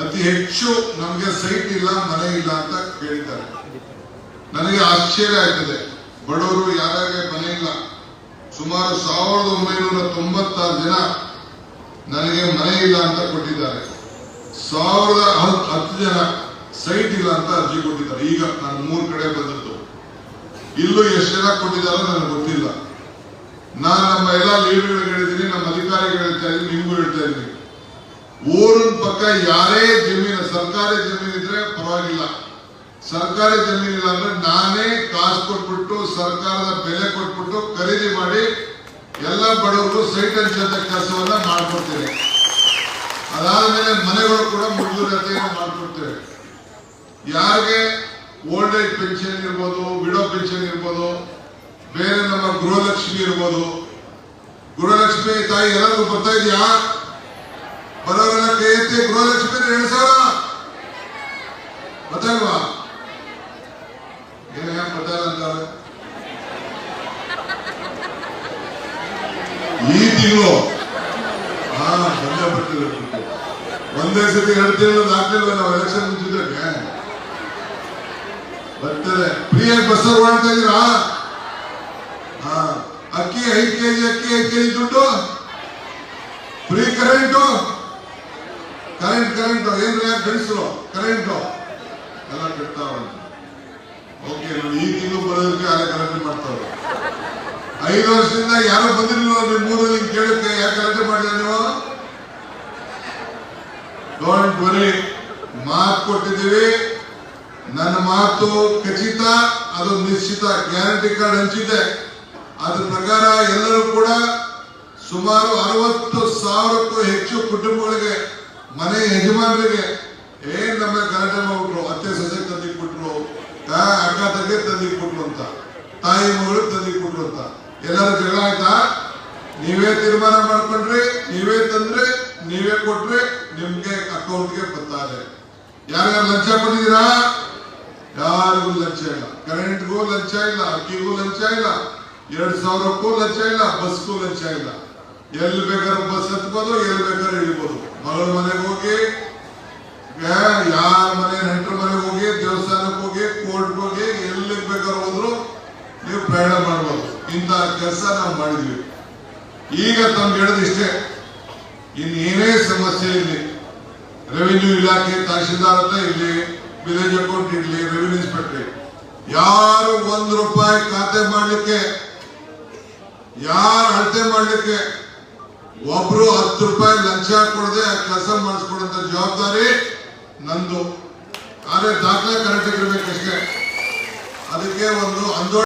ಅತಿ ಹೆಚ್ಚು ನಮಗೆ ಸೈಟ್ ಇಲ್ಲ, ಮನೆ ಇಲ್ಲ ಅಂತ ಕೇಳಿದ್ದಾರೆ ನನಗೆ ಆಶ್ಚರ್ಯ ಆಯ್ತದೆ. ಬಡವರು ಯಾರಿಗೆ ಮನೆ ಇಲ್ಲ? ಸುಮಾರು ಸಾವಿರದ ಒಂಬೈನೂರ ತೊಂಬತ್ತಾರು ಜನ ನನಗೆ ಮನೆ ಇಲ್ಲ ಅಂತ ಕೊಟ್ಟಿದ್ದಾರೆ. ಸಾವಿರದ ಹತ್- ಹತ್ತು ಜನ ಸೈಟ್ ಇಲ್ಲ ಅಂತ ಅರ್ಜಿ ಕೊಟ್ಟಿದ್ದಾರೆ. ಈಗ ನಾನು ಮೂರು ಕಡೆ ಬಂದದ್ದು. ಇಲ್ಲೂ ಎಷ್ಟು ಜನ ಕೊಟ್ಟಿದ್ದಾರೋ ನನಗೆ ಗೊತ್ತಿಲ್ಲ. ನಾನು ನಮ್ಮ ಎಲ್ಲ ಲೀಡರ್ಗಳಿಗೆ ಹೇಳಿದ್ದೀನಿ, ನಮ್ಮ ಅಧಿಕಾರಿಗಳು ಹೇಳ್ತಾ ಇದ್ದೀನಿ, ನಿಮಗೂ ಹೇಳ್ತಾ ಇದ್ದೀನಿ. ಊರಿನ ಪಕ್ಕ ಯಾರೇ ಜಮೀನು, ಸರ್ಕಾರಿ ಜಮೀನು ಇದ್ರೆ ಪರವಾಗಿಲ್ಲ. ಸರ್ಕಾರಿ ಜಮೀನು ಇಲ್ಲ ಅಂದ್ರೆ ನಾನೇ ಕಾಸು ಕೊಟ್ಬಿಟ್ಟು, ಸರ್ಕಾರದ ಬೆಲೆ ಕೊಟ್ಬಿಟ್ಟು ಖರೀದಿ ಮಾಡಿ ಎಲ್ಲ ಬಡವರು ಸೈಟ್ ಹಂಚಂತ ಕೆಲಸವನ್ನ ಮಾಡ್ಕೊಡ್ತೇನೆ. ಅದಾದ್ಮೇಲೆ ಮನೆಗಳು ಕೂಡ ಮಂಜೂರಾತಿಯನ್ನು ಮಾಡ್ಕೊಡ್ತೇವೆ. ಯಾರಿಗೆ ಓಲ್ಡ್ ಏಜ್ ಪೆನ್ಷನ್ ಇರ್ಬೋದು, ವಿಡೋ ಪೆನ್ಷನ್ ಇರ್ಬೋದು, ಬೇರೆ ನಮ್ಮ ಗೃಹಲಕ್ಷ್ಮಿ ಇರ್ಬೋದು, ಗೃಹಲಕ್ಷ್ಮಿ ತಾಯಿ ಎಲ್ಲರಿಗೂ ಬರ್ತಾ ಕೈ ಎತ್ತಿ ಗೃಹಲಕ್ಷ್ಮಿ ಎರಡು ಒಂದೇ ಸತಿ ಎರಡು ತಿಂಗಳು ಹಾಕ್ಲಿಲ್ವ ನಾವು ಎಲೆಕ್ಷನ್ ಮುಂಚಿದ್ದಕ್ಕೆ ಬರ್ತದೆ. ಫ್ರೀಯಾಗಿ ಬಸ್ಸಲ್ಲಿ ಮಾಡ್ತಾ ಇದೀರಾ ಹಾ. ಅಕ್ಕಿ ಐದು ಕೆಜಿ, ಅಕ್ಕಿ ಐದು ಕೆಜಿ ದುಡ್ಡು. ಫ್ರೀ ಕರೆಂಟು ಕರೆಂಟ್ ಕರೆಂಟ್, ಏನ್ರ ಯಾಕೆ ಗಣಿಸರು ಕರೆಂಟು. ಎಲ್ಲ ಕಟ್ತಾವಂತೆ ಓಕೆ ನಾನು ಈ ತಿಂಗಳು ಬರೋದಕ್ಕೆ ಅಲ್ಲೇ ಕರೆಂಟ್ ಮಾಡ್ತಾವ್ರೆ ಐದು ವರ್ಷದಿಂದ ಯಾರು ಬಂದಿರಲಿಲ್ಲ ನಿಮ್ಮ ಮೂರಲ್ಲಿ ಕೇಳುತ್ತೆ ಯಾಕೆ ಕರೆಕ್ಟ್ ಮಾಡಿಲ್ಲ ನೀವು? ಡೋಂಟ್ ವರಿ ಮಾತು ಕೊಟ್ಟಿದ್ದೀವಿ. ನನ್ನ ಮಾತು ಖಚಿತ, ಅದು ನಿಶ್ಚಿತ ಗ್ಯಾರಂಟಿ ಕಾರ್ಡ್ ಹಂಚಿದೆ ಅದ್ರ ಪ್ರಕಾರ ಎಲ್ಲರೂ ಕೂಡ ಸುಮಾರು ಅರವತ್ತು ಸಾವಿರಕ್ಕೂ ಹೆಚ್ಚು ಕುಟುಂಬಗಳಿಗೆ ಮನೆ ಯಜಮಾನರಿಗೆ ಏನ್ ನಮ್ಮ ಗಲಾಟೆ ಮಾಡ್ಬಿಟ್ರು ಅತ್ತೆ ಸೊಸೆ ತಂದಿಗೆ ಬಿಟ್ರು ಆ, ಅಕ್ಕ ತಂಗಿ ತಂದಿಗೆ ಬಿಟ್ರು ಅಂತ ತಾಯಿ ಮಗಳು ತಂದಿಗೆ ಬಿಟ್ರು ಅಂತ ಎಲ್ಲರೂ ಜಗಳ ಆಯ್ತಾ? ನೀವೇ ತೀರ್ಮಾನ ಮಾಡ್ಕೊಂಡ್ರಿ ನೀವೇ ತಂದ್ರಿ ನೀವೇ ಕೊಟ್ರಿ ನಿಮ್ಗೆ ಅಕೌಂಟ್ಗೆ ಬರ್ತಾರೆ ಯಾರ್ಯಾರು ಲಂಚ ಕೊಟ್ಟಿದ್ದೀರಾ? ಯಾರಿಗೂ ಲಂಚ ಇಲ್ಲ. ಕರೆಂಟ್ಗೂ ಲಂಚ ಇಲ್ಲ ಅಕ್ಕಿಗೂ ಲಂಚ ಇಲ್ಲ ಎರಡ್ ಸಾವಿರಕ್ಕೂ ಲಂಚ ಇಲ್ಲ ಬಸ್ಗೂ ಲಂಚ ಇಲ್ಲ. ಎಲ್ಲಿ ಬೇಕಾದ್ರೂ ಬಸ್ ಹತ್ಬೋದು ಎಲ್ಲಿ ಬೇಕಾದ್ರೂ ಇಳಿಬೋದು. ಮಗಳ ಮನೆಗೆ ಹೋಗಿ ಯಾರ ಮನೆ ನೆಂಟರ ಮನೆಗೆ ಹೋಗಿ, ದೇವಸ್ಥಾನಕ್ಕೆ ಹೋಗಿ ಕೋರ್ಟ್ಗೆ ಹೋಗಿ, ಎಲ್ಲಿಗೆ ಬೇಕಾದ್ರೂ ಹೋದ್ರು ನೀವು ಪ್ರಯಾಣ ಮಾಡ್ಬೋದು. ಇಂಥ ಕೆಲಸ ನಾವು ಮಾಡಿದ್ವಿ. ಈಗ ತಮ್ಗೆ ಹೇಳದಿಷ್ಟೇ ಇನ್ನೇನೇ ಸಮಸ್ಯೆ ಇರಲಿ ರೆವಿನ್ಯೂ ಇಲಾಖೆ ತಹಶೀಲ್ದಾರ್ ಅಂತ ಇರಲಿ ವಿಲೇಜ್ ಅಕೌಂಟ್ ಇರಲಿ ರೆವಿನ್ಯೂ ಇನ್ಸ್ಪೆಕ್ಟರ್ ಯಾರು ಒಂದ್ ರೂಪಾಯಿ ಖಾತೆ ಮಾಡಲಿಕ್ಕೆ, ಯಾರು ಅಳತೆ ಮಾಡ್ಲಿಕ್ಕೆ ಒಬ್ರು ಹತ್ತು ರೂಪಾಯಿ ಲಂಚ ಕೊಡದೆ ಆ ಕೆಲಸ ಮಾಡಿಸ್ಕೊಡಂತ ಜವಾಬ್ದಾರಿ ನಂದು. ಆದ್ರೆ ದಾಖಲೆ ಕರೆಕ್ಟ್ ಇರ್ಬೇಕಷ್ಟೇ ಅದಕ್ಕೆ ಒಂದು ಅಂದೋ